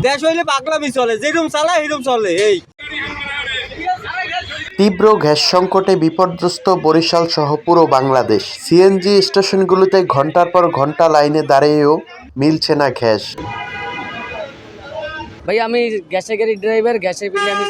দেশ হইলে পাগলামি চলে যেরকম চালায় চলে এই। তীব্র গ্যাস সংকটে বিপর্যস্ত বরিশাল সহ পুরো বাংলাদেশ। সিএনজি স্টেশনগুলোতে ঘণ্টার পর ঘণ্টা লাইনে দাঁড়িয়েও মিলছে না গ্যাস। ভাই আমি গ্যাসে গাড়ি ড্রাইভার গ্যাসের বিলে আমি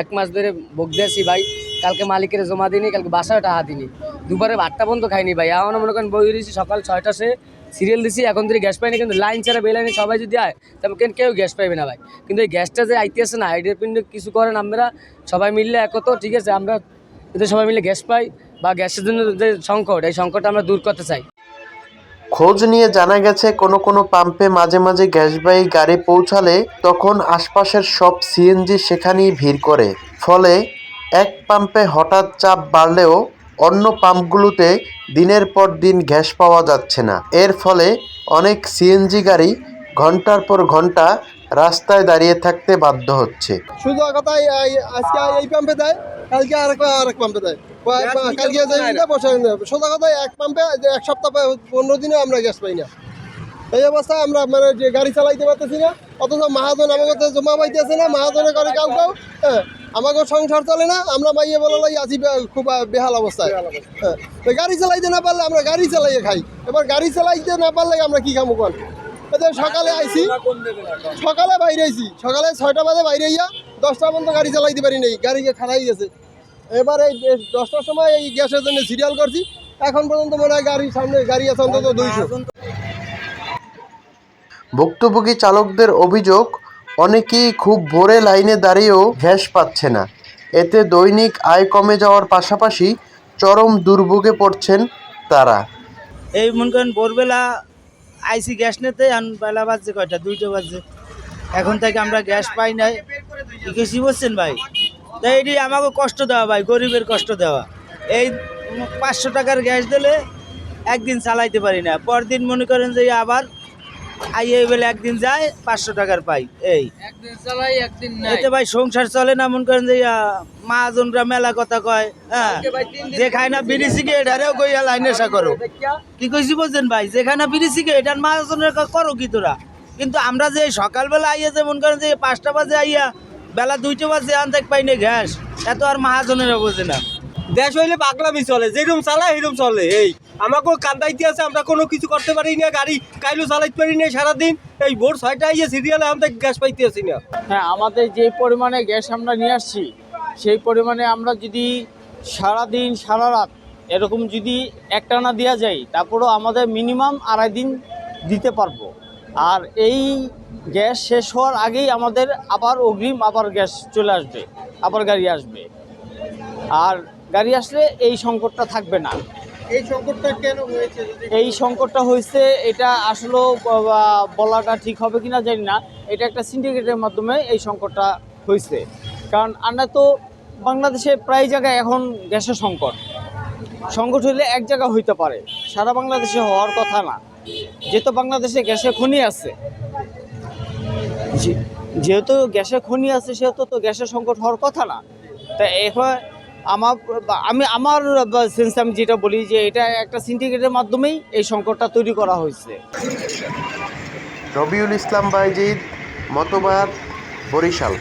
এক মাস ধরে বকতে আছি ভাই। কালকে মালিকের জমা দিনি কালকে বাসায় টাকা দিনি দুপুরে ভাতটা বন্ধ খাইনি ভাই। এখন মনে করেন বই দিয়েছি সকাল ছয়টা সে সিরিয়াল দিছি, এখন ধরে গ্যাস পাইনি, কিন্তু লাইন ছাড়া বেলাইনে সবাই যদি আয় তবে কেন কেউ গ্যাস পাইবে না ভাই? কিন্তু এই গ্যাসটা যে আইতে আসে না আইডিয়ার পিন্ড কিছু করেন আমরা, সবাই মিললে একত, ঠিক আছে, আমরা যদি সবাই মিলে গ্যাস পাই, বা গ্যাসের জন্য যে সংকট, এই সংকটটা আমরা দূর করতে চাই। খোঁজ নিয়ে জানা গেছে, কোনো কোনো পাম্পে মাঝে মাঝে গ্যাসবাহী গাড়ি পৌঁছালে তখন আশপাশের সব সিএনজি সেখানেই ভিড় করে। ফলে এক পাম্পে হঠাৎ চাপ বাড়লেও অন্য পাম্পগুলোতে দিনের পর দিন গ্যাস পাওয়া যাচ্ছে না। এর ফলে অনেক সিএনজি গাড়ি ঘণ্টার পর ঘণ্টা রাস্তায় দাঁড়িয়ে থাকতে বাধ্য হচ্ছে। শুধু কথা এই- আজকে এই পাম্পে দেয় কালকে আরেক আরেক পাম্পে দেয়। কালকে দেয় না, বসে। সোজা কথা এক পাম্পে এক সপ্তাহ পনেরো দিনে আমরা গ্যাস পাই না। এই অবস্থায় আমরা মানে যে গাড়ি চালাইতে পারতেছি না অথচ মাহাজন আমাকে জমা পাইতেছে না মাহাজনে করে কাউ কাউ হ্যাঁ। আমাকে সংসার চলে না আমরা মাইয়ে বলে লাই আছি খুব বেহাল অবস্থায়। হ্যাঁ গাড়ি চালাইতে না পারলে আমরা গাড়ি চালাইয়ে খাই। এবার গাড়ি চালাইতে না পারলে আমরা কি খামো কল এদের সকালে আইছি সকালে বাইরে আইছি সকালে ছয়টা বাজে বাইরে আইয়া দশটা পর্যন্ত গাড়ি চালাইতে পারি নাই গাড়ি খারাই গেছে। এবার এই দশটার সময় এই গ্যাসের জন্য সিরিয়াল করছি এখন পর্যন্ত মনে হয় গাড়ির সামনে গাড়ি আছে অন্তত দুইশো। ভুক্তভোগী চালকদের অভিযোগ অনেকেই খুব ভোরে লাইনে দাঁড়িয়েও গ্যাস পাচ্ছে না। এতে দৈনিক আয় কমে যাওয়ার পাশাপাশি চরম দুর্ভোগে পড়ছেন তারা। এই মনে করেন ভোরবেলা আইসি গ্যাস নিতে বেলা বাজছে কয়টা? দুইটা বাজছে। এখন থেকে আমরা গ্যাস পাই নাই। কিছু বলছেন ভাই? তাই এটি আমাকে কষ্ট দেওয়া ভাই, গরিবের কষ্ট দেওয়া। এই পাঁচশো টাকার গ্যাস দিলে একদিন চালাইতে পারি না। পরদিন মনে করেন যে আবার আইয়ে বেলে একদিন যায় পাঁচশো টাকার পাই এই। একদিন চালাই একদিন এতে ভাই সংসার চলে না মনে করেন যে মাহাজনরা মেলা কথা কয় হ্যাঁ? যে খায় না বিড়ি সিগারেট আরেও কইয়া লাইন নেশা করো। কি কইছি বলছেন ভাই? যেখানে বিড়ি সিগারেট এটার মাহাজনের করো কি তোরা? কিন্তু আমরা যে সকালবেলা আইয়া যে মনে করেন যে পাঁচটা বাজে আইয়া বেলা দুইটা বাজে আনতে পাই না গ্যাস এত আর মাহাজনেরা বোঝে না। দেশ হইলে পাগলামি চলে যেরকম চালায় এরকম চলে। এই, আমাকেও কান্দাইতে আছে, আমরা কোনো কিছু করতে পারি না, গাড়ি, কাইলো চালাইতে পারি না সারাদিন। এই ভোর ছয়টা আইয়ে সিরিয়ালে আমরা গ্যাস পাইতে আছি না। হ্যাঁ আমাদের যে পরিমাণে গ্যাস আমরা নিয়ে আসছি, সেই পরিমাণে আমরা যদি সারা দিন সারা রাত এরকম যদি একটানা দেওয়া যায়, তারপরেও আমাদের মিনিমাম আড়াই দিন দিতে পারব। আর এই গ্যাস শেষ হওয়ার আগেই আমাদের আবার অগ্রিম আবার গ্যাস চলে আসবে, আবার গাড়ি আসবে। আর গাড়ি আসলে এই সংকটটা থাকবে না। এই সংকটটা কেন হয়েছে এই সংকটটা হয়েছে এটা আসলেও বলাটা ঠিক হবে কিনা জানি না। এটা একটা সিন্ডিকেটের মাধ্যমে এই সংকটটা হয়েছে। কারণ আমরা তো বাংলাদেশে প্রায় জায়গায় এখন গ্যাসের সংকট। সংকট হইলে এক জায়গা হইতে পারে সারা বাংলাদেশে হওয়ার কথা না। যেহেতু বাংলাদেশে গ্যাসের খনি আছে। যেহেতু গ্যাসের খনি আছে সেহেতু তো গ্যাসের সংকট হওয়ার কথা না। তা এখন আমার, আমি, আমার সেন্স আমি যেটা বলি যে এটা একটা সিন্ডিকেটের মাধ্যমেই এই সংকটটা তৈরি করা হয়েছে। রবিউল ইসলাম বাইজিদ মতবাদ বরিশাল।